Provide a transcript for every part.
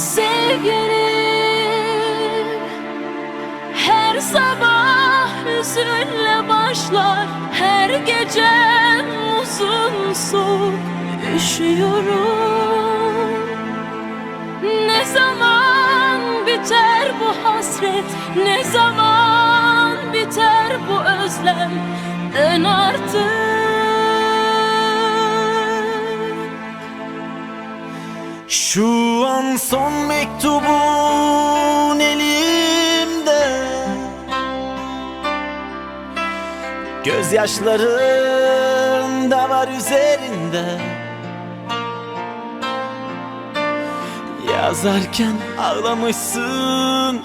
sevgili Her sabah hüzünle başlar Her gecem uzun soğuk Üşüyorum. Ne zaman biter bu hasret Ne zaman biter bu özlem? Dön artık Şu an son mektubun elimde. Gözyaşların da var üzerinde. Yazarken ağlamışsın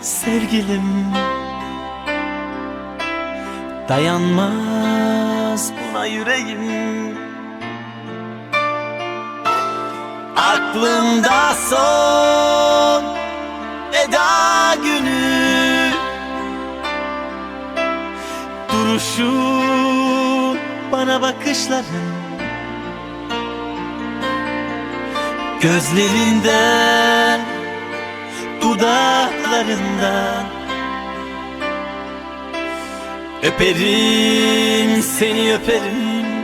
sevgilim. Dayanmaz buna yüreğim Aklımda son veda günü. Duruşun bana bakışların Gözlerinden Dudaklarından. Öperim seni öperim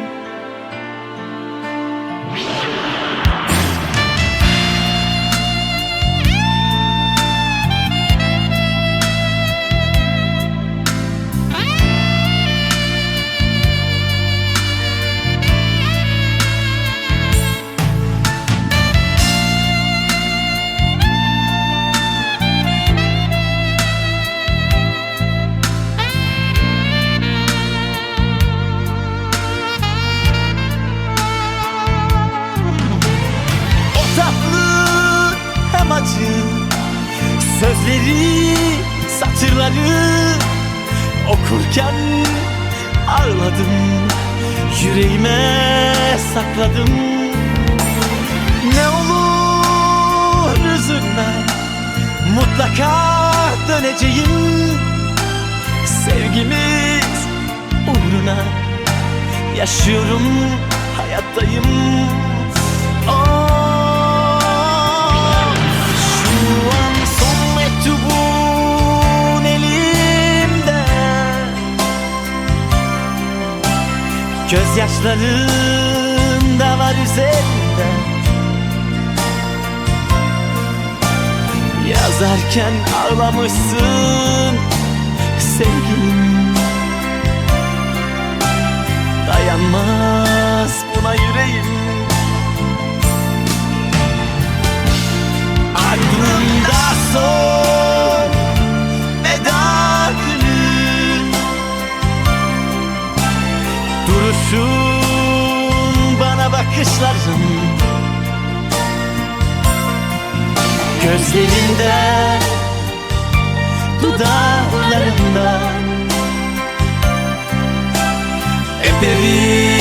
Sözleri, satırları Okurken ağladım. Yüreğime sakladım. Ne olur üzülme Mutlaka döneceğim. Sevgimiz uğruna Yaşıyorum, hayattayım Gözyaşların da var üzerinde. Yazarken ağlamışsın Duruşun bana bakışların Gözlerinde Dudaklarında. Öperim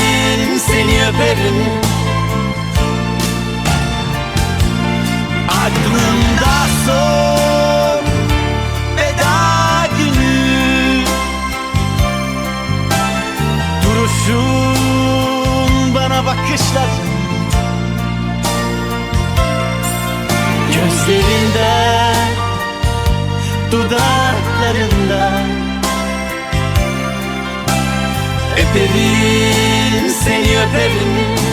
öperim, seni öperim.